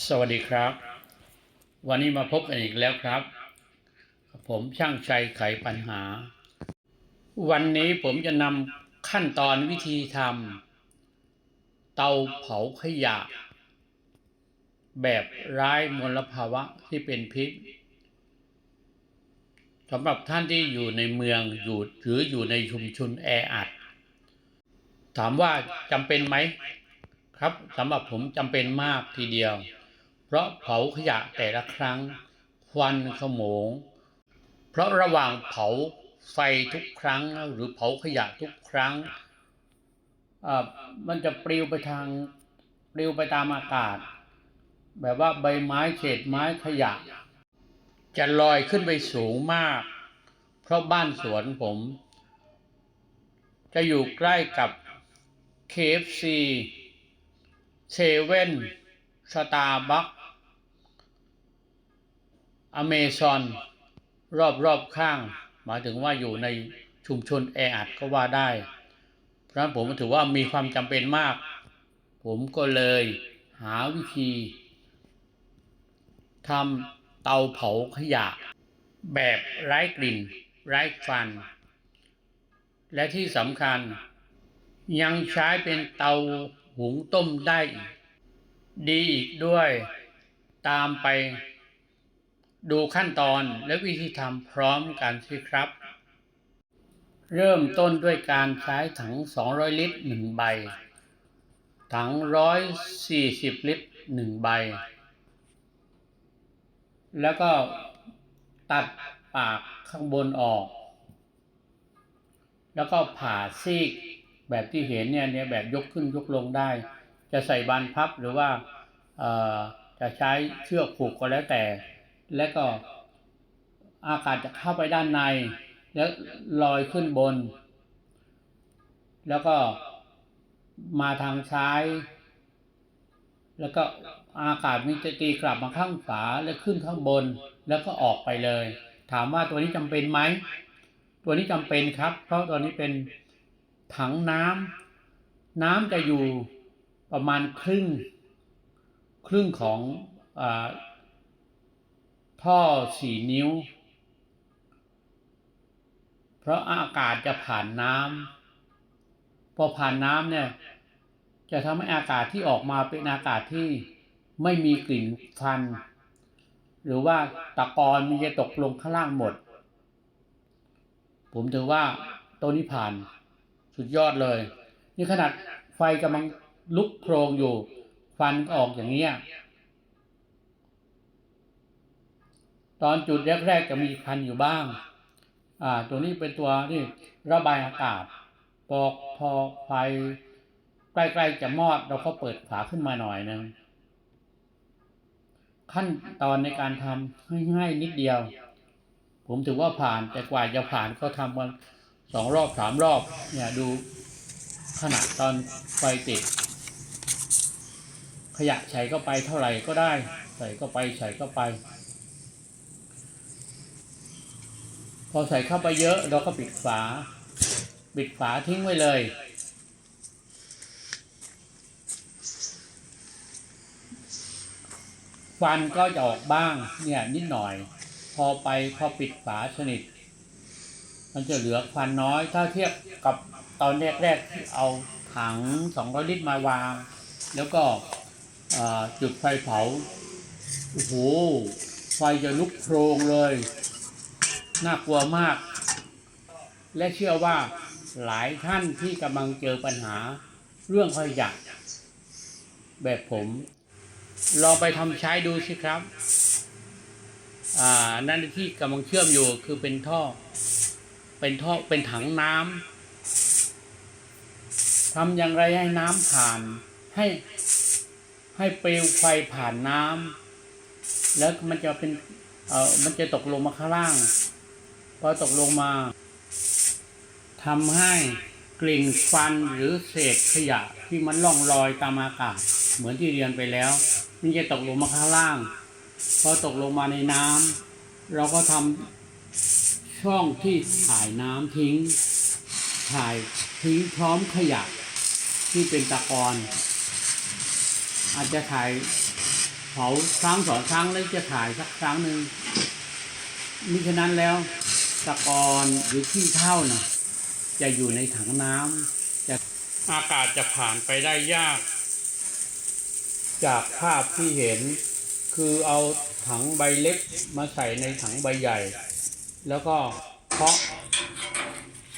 สวัสดีครับ วันนี้มาพบกันอีกแล้วครับ ผมช่างชัยไขปัญหา วันนี้ผมจะนำขั้นตอนวิธีทำเตาเผาขยะ แบบไร้มลภาวะที่เป็นพิษสำหรับท่านที่อยู่ในเมืองอยู่หรืออยู่ในชุมชนแออัด ถามว่าจำเป็นไหมครับสำหรับผมจำเป็นมากทีเดียว เพราะเผาขยะแต่ละครั้ง ควันขโมง เพราะระหว่างเผาไฟทุกครั้งหรือเผาขยะทุกครั้ง มันจะปลิวไปทางปลิวไปตามอากาศ แบบว่าใบไม้เศษไม้ขยะ จะลอยขึ้นไปสูงมาก เพราะบ้านสวนผม จะอยู่ใกล้กับ KFC เซเว่นสตาร์บัค อเมซอนรอบรอบข้าง หมายถึงว่าอยู่ในชุมชนแออัดก็ว่าได้ เพราะนั้นผมถือว่ามีความจำเป็นมาก ผมก็เลยหาวิธีทำเตาเผาขยะ แบบไร้กลิ่น ไร้ฟัน และที่สำคัญ ยังใช้เป็นเตาหุงต้มได้ดีอีกด้วย ตามไป ดูขั้นตอนและวิธีทำพร้อมกันสิครับ เริ่มต้นด้วยการใช้ถัง 200 ลิตร 1 ใบ ถัง 140 ลิตร 1 ใบ แล้วก็ตัดปากข้างบนออก แล้วก็ผ่าซีกแบบที่เห็นเนี่ยเนี่ยแบบยกขึ้นยกลงได้ จะใส่บานพับหรือว่าจะใช้เชือกผูกก็แล้วแต่ แล้วก็อากาศจะเข้าไปด้านใน แล้วลอยขึ้นบน แล้วก็มาทางซ้าย แล้วก็อากาศมันจะตีกลับมาข้างฝาแล้วขึ้นข้างบน แล้วก็ออกไปเลย ถามว่าตัวนี้จำเป็นไหม ตัวนี้จำเป็นครับ เพราะตัวนี้เป็นถังน้ำน้ำจะอยู่ประมาณครึ่ง ครึ่งของอา ท่อสี่นิ้ว เพราะอากาศจะผ่านน้ำพอผ่านน้ำเนี่ย จะทำให้อากาศที่ออกมาเป็นอากาศที่ไม่มีกลิ่นฟัน หรือว่าตะกอนมันจะตกลงข้างล่างหมด ผมถือว่าตัวนี้ผ่านสุดยอดเลย นี่ขนาดไฟกำลังลุกโครงอยู่ ฟันก็ออกอย่างเนี้ย ตอนจุดแรกๆจะมีคันอยู่บ้าง อ่า ตัวนี้เป็นตัวที่ระบายอากาศพอกพอไฟใกล้ๆจะมอดเราก็เปิดฝาขึ้นมาหน่อยนึงขั้นตอนในการทำง่ายๆนิดเดียว ผมถือว่าผ่านแต่กว่าจะผ่านก็ทำมาสองรอบสามรอบ เนี่ยดูขนาดตอนไฟติด ขยะใส่เข้าไปเท่าไหร่ก็ได้ ใส่เข้าไปใส่เข้าไป พอใส่เข้าไปเยอะเราก็ปิดฝา ปิดฝาทิ้งไว้เลย ฟันก็จะออกบ้างเนี่ยนิดหน่อย พอไปพอปิดฝาสนิท มันจะเหลือควันน้อย ถ้าเทียบกับตอนแรกๆที่เอาถัง200ลิตรมาวาง แล้วก็จุดไฟเผา โอ้โห ไฟจะลุกโพรงเลย น่ากลัวมาก และเชื่อว่าหลายท่านที่กำลังเจอปัญหาเรื่องขยะแบบผมลองไปทำใช้ดูสิครับ อ่า นั่นที่กำลังเชื่อมอยู่คือเป็นท่อ เป็นท่อ เป็นถังน้ำทำอย่างไรให้น้ำผ่าน ให้ให้เปลวไฟผ่านน้ำแล้วมันจะเป็น เออมันจะตกลงมาข้างล่าง พอตกลงมาทำให้กลิ่นควันหรือเศษขยะที่มันล่องลอยตามอากาศเหมือนที่เรียนไปแล้ว มันจะตกลงมาข้างล่างพอตกลงมาในน้ำเราก็ทำช่องที่ถ่ายน้ำทิ้ง ถ่ายทิ้งพร้อมขยะที่เป็นตะกอนอาจจะถ่ายเผาครั้งสองครั้งแล้วจะถ่ายสักครั้งหนึ่งมิฉะนั้นแล้ว ตะกอนหรือขี้เท่านะจะอยู่ในถังน้ำจะอากาศจะผ่านไปได้ยาก จากภาพที่เห็น คือเอาถังใบเล็กมาใส่ในถังใบใหญ่ แล้วก็เคาะ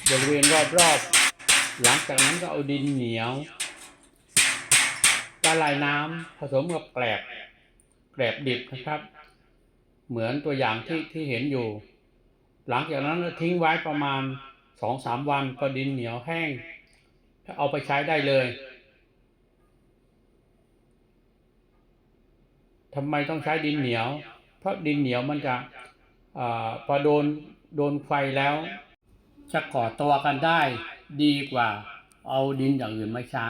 บริเวณรอบๆ หลังจากนั้นก็เอาดินเหนียวละลายน้ำผสมกับแกลบแกลบดิบนะครับ เหมือนตัวอย่างที่ที่เห็นอยู่ หลังจากนั้นทิ้งไว้ประมาณสองสามวันพอดินเหนียวแห้ง เอาไปใช้ได้เลยทำไมต้องใช้ดินเหนียว เพราะดินเหนียวมันจะอพอโดนโดนไฟแล้ว จะก่อตัวกันได้ดีกว่า เอาดินอย่างอื่นมาใช้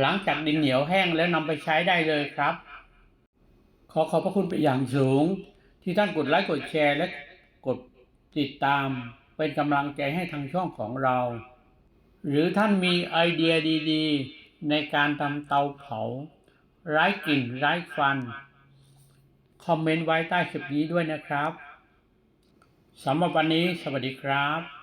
หลังจากดินเหนียวแห้งแล้วนำไปใช้ได้เลยครับ ขอขอบพระคุณเป็นอย่างสูง ที่ท่านกดไลค์กดแชร์และ ติดตามเป็นกำลังใจให้ทางช่องของเรา หรือท่านมีไอเดียดีๆ ในการทำเตาเผา ไร้กลิ่นไร้ควัน คอมเมนต์ไว้ใต้คลิปนี้ด้วยนะครับสำหรับวันนี้สวัสดีครับ